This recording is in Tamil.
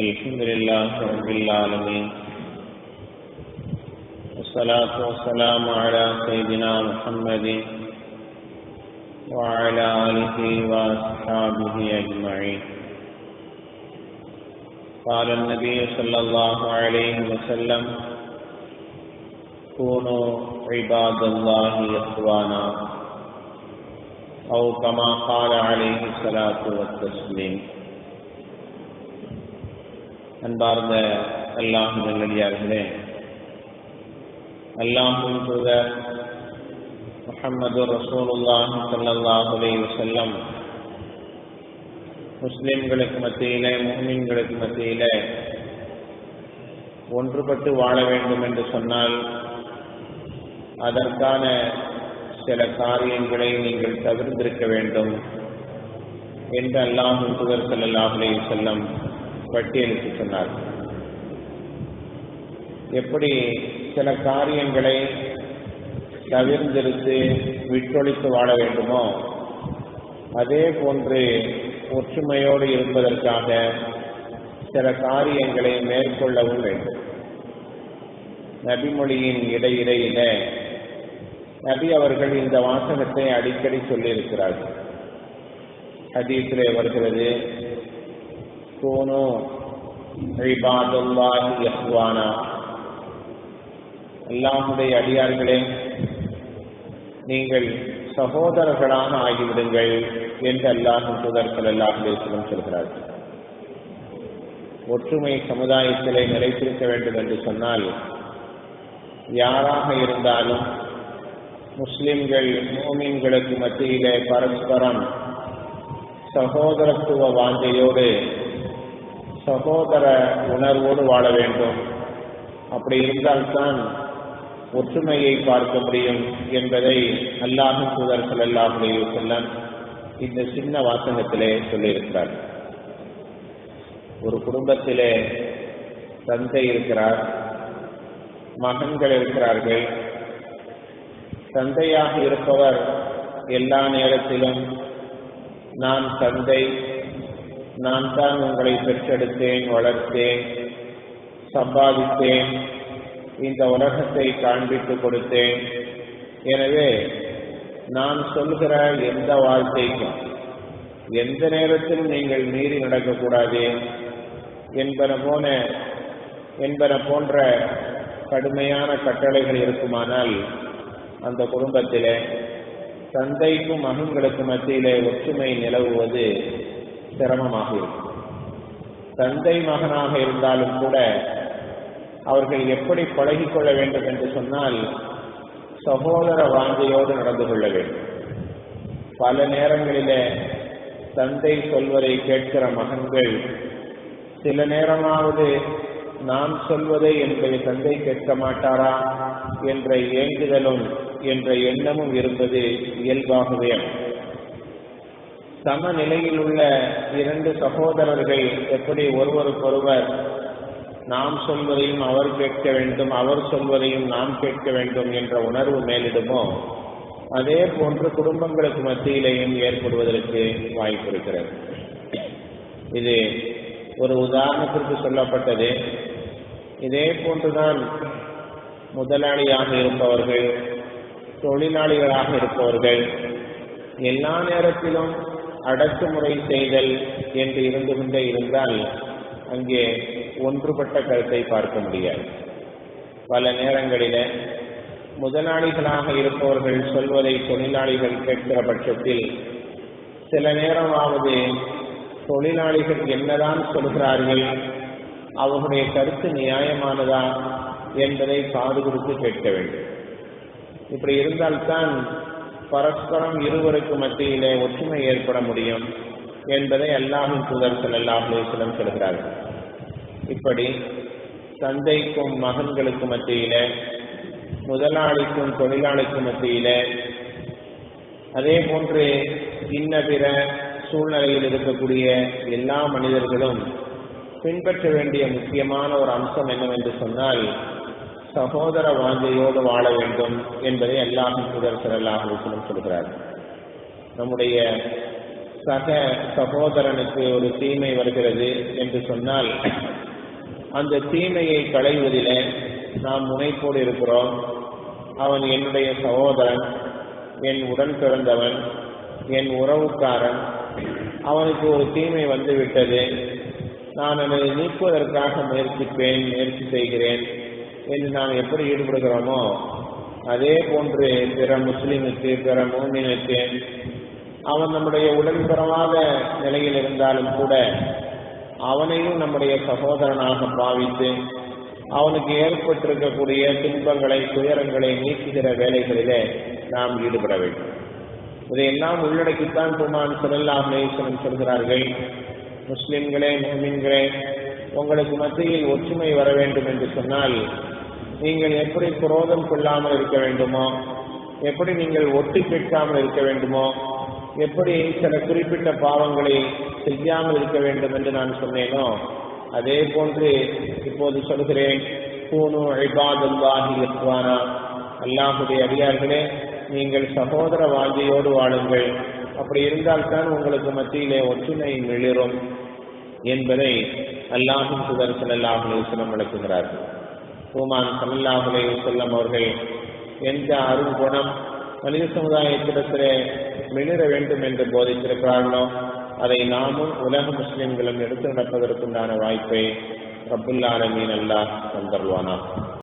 الحمد لله رب العالمين. والصلاة والسلام على سيدنا محمد وعلى آله وأصحابه أجمعين. قال النبي صلى الله عليه وسلم كونوا عباد الله إخوانا أو كما قال عليه الصلاة والتسليم. அன்பார்ந்த அல்லாஹ் நல்லடியார்களே அல்லாஹும் தூதர் முஹம்மது ரசூலுல்லாஹ் ஸல்லல்லாஹு அலைஹி வஸல்லம் முஸ்லிம்களுக்கு மத்தியில முஹ்மின்களுக்கு மத்தியில ஒன்றுபட்டு வாழ வேண்டும் என்று சொன்னால் அதற்கான சில காரியங்களை நீங்கள் தவிர்த்திருக்க வேண்டும் என்று அல்லாஹ் தூதர் ஸல்லல்லாஹு அலைஹி வஸல்லம் பட்டியலிட்டு சொன்னார். எப்படி சில காரியங்களை தவிர்ந்திருத்து விட்டொழித்து வாழ வேண்டுமோ அதே போன்று ஒற்றுமையோடு இருப்பதற்காக சில காரியங்களை மேற்கொள்ளவும் வேண்டும். நபிமொழியின் இடையிடையில நபி அவர்கள் இந்த வாசகத்தை அடிக்கடி சொல்லியிருக்கிறார்கள். ஹதீஸிலே வருகிறது கூனு இபாதுல்லாஹி யஹ்வானா அல்லாஹுடைய அடியார்களே நீங்கள் சகோதரர்களாக ஆகிவிடுங்கள் என்று அல்லாஹ் தூதர்கள் அல்லாஹுலேசனம் சொல்கிறார்கள். ஒற்றுமை சமுதாயத்திலே நிலைத்திருக்க வேண்டும் என்று சொன்னால் யாராக இருந்தாலும் முஸ்லிம்கள் மோமீன்களுக்கு மத்தியிலே பரஸ்பரம் சகோதரத்துவ வாஞ்சையோடு சகோதர உணர்வோடு வாழ வேண்டும். அப்படி இருந்தால்தான் ஒற்றுமையை பார்க்க முடியும் என்பதை அல்லாஹும் தூதர்கள் அல்லாஹுடைய செல்லம் இந்த சின்ன வாசகத்திலே சொல்லியிருக்கிறார். ஒரு குடும்பத்திலே தந்தை இருக்கிறார் மகன்கள் இருக்கிறார்கள். தந்தையாக இருப்பவர் எல்லா நேரத்திலும் நான் தந்தை நான் தான் உங்களை பெற்றெடுத்தேன் வளர்த்தேன் சம்பாதித்தேன் இந்த உலகத்தை காண்பித்து கொடுத்தேன். எனவே நான் சொல்கிற எந்த வாழ்க்கைக்கும் எந்த நேரத்திலும் நீங்கள் மீறி நடக்கக்கூடாது என்பன போன என்பன போன்ற கடுமையான கட்டளைகள் இருக்குமானால் அந்த குடும்பத்திலே தந்தைக்கும் மகன்களுக்கு மத்தியிலே ஒற்றுமை நிலவுவது சிரமமாக இருக்கும். தந்தை மகனாக இருந்தாலும் கூட அவர்கள் எப்படி பழகிக்கொள்ள வேண்டும் என்று சொன்னால் சகோதர வாஞ்சையோடு நடந்து கொள்ள வேண்டும். பல நேரங்களிலே தந்தை சொல்வதை கேட்கிற மகன்கள் சில நேரமாவது நான் சொல்வதை என்னுடைய தந்தை கேட்க மாட்டாரா என்ற ஏங்குதலும் என்ற எண்ணமும் இருப்பது இயல்பாகவே. சமநிலையில் உள்ள இரண்டு சகோதரர்கள் எப்படி ஒருவருக்கொருவர் நாம் சொல்வதையும் அவர் கேட்க வேண்டும் அவர் சொல்வதையும் நாம் கேட்க வேண்டும் என்ற உணர்வு மேலிடுமோ? அதே போன்று குடும்பங்களுக்கு மத்தியிலேயும் ஏற்படுவதற்கு வாய்ப்பு இருக்கிறது. இது ஒரு உதாரணத்திற்கு சொல்லப்பட்டது. இதே போன்றுதான் முதலாளியாக இருப்பவர்கள் தொழிலாளிகளாக இருப்பவர்கள் எல்லா நேரத்திலும் அடக்குமுறை செய்தல் என்று இருந்து கொண்டே இருந்தால் அங்கே ஒன்றுபட்ட கருத்தை பார்க்க முடியாது. பல நேரங்களில முதலாளிகளாக இருப்பவர்கள் சொல்வதை தொழிலாளிகள் கேட்கிற பட்சத்தில் சில நேரமாவது தொழிலாளிகள் என்னதான் சொல்கிறார்கள் அவர்களுடைய கருத்து நியாயமானதா என்பதை காது கொடுத்து கேட்க வேண்டும். இப்படி இருந்தால்தான் பரஸ்பரம் இருவருக்கு மத்தியிலே ஒற்றுமை ஏற்பட முடியும் என்பதை அல்லாஹின் தூதர்கள் சிலம் சொல்கிறார்கள். இப்படி தந்தைக்கும் மகன்களுக்கு மத்தியில முதலாளிக்கும் தொழிலாளிக்கும் மத்தியில அதே போன்று இன்ன பிற சூழ்நிலையில் இருக்கக்கூடிய எல்லா மனிதர்களும் பின்பற்ற வேண்டிய முக்கியமான ஒரு அம்சம் என்னவென்று சொன்னால் சகோதர வாழ்வையோடு வாழ வேண்டும் என்பதை எல்லாம் தூதர் அல்லாஹும் சொல்கிறார். நம்முடைய சக சகோதரனுக்கு ஒரு தீமை வருகிறது என்று சொன்னால் அந்த தீமையை களைவதில் நாம் முனைப்போடு இருக்கிறோம். அவன் என்னுடைய சகோதரன் என் உடன் பிறந்தவன் என் உறவுக்காரன் அவனுக்கு ஒரு தீமை வந்துவிட்டது. நான் அதை நீக்குவதற்காக முயற்சிப்பேன் முயற்சி செய்கிறேன். என்று நாம் எப்படி ஈடுபடுகிறோமோ அதே போன்று பிற முஸ்லிமுக்கு பிற மூமினுக்கு அவன் நம்முடைய உடன்பிறவாத நிலையில் இருந்தாலும் கூட அவனையும் நம்முடைய சகோதரனாக பாவித்து அவனுக்கு ஏற்பட்டிருக்கக்கூடிய துன்பங்களை துயரங்களை நீக்குகிற வேலைகளிலே நாம் ஈடுபட வேண்டும். இதையெல்லாம் உள்ளடக்கித்தான் குமான் சொல்லலாம் மேசனம் சொல்கிறார்கள். முஸ்லிம்களே முஸ்லிம்களே உங்களுக்கு மத்தியில் ஒற்றுமை வர வேண்டும் என்று சொன்னால் நீங்கள் எப்படி குரோதம் கொள்ளாமல் இருக்க வேண்டுமோ எப்படி நீங்கள் ஒட்டி கேட்காமல் இருக்க வேண்டுமோ எப்படி சில குறிப்பிட்ட பாவங்களை செய்யாமல் இருக்க வேண்டும் என்று நான் சொன்னேனோ அதே போன்று இப்போது சொல்கிறேன். பூனு ஐபாதுல்லாஹி இஸ்வானா அல்லாஹுடைய அடியார்களே நீங்கள் சகோதர வாஞ்சியோடு வாழுங்கள். அப்படி இருந்தால்தான் உங்களுக்கு மத்தியிலே ஒற்றுமை மிளிரும் என்பதை அல்லாஹும் சுதர் அல்லாஹ் அலுவலம் விளக்குகிறார்கள். பூமான் சல்லாஹ் அலுவலம் அவர்கள் எந்த அருங்குணம் மனித சமுதாயத்திடத்திலே மிளிர வேண்டும் என்று போதித்திருக்கிறார்களோ அதை நாமும் உலக முஸ்லிம்களும் எடுத்து நடப்பதற்குண்டான வாய்ப்பை ரப்புல்லாலமீன் அல்லாஹ் தந்தருவானா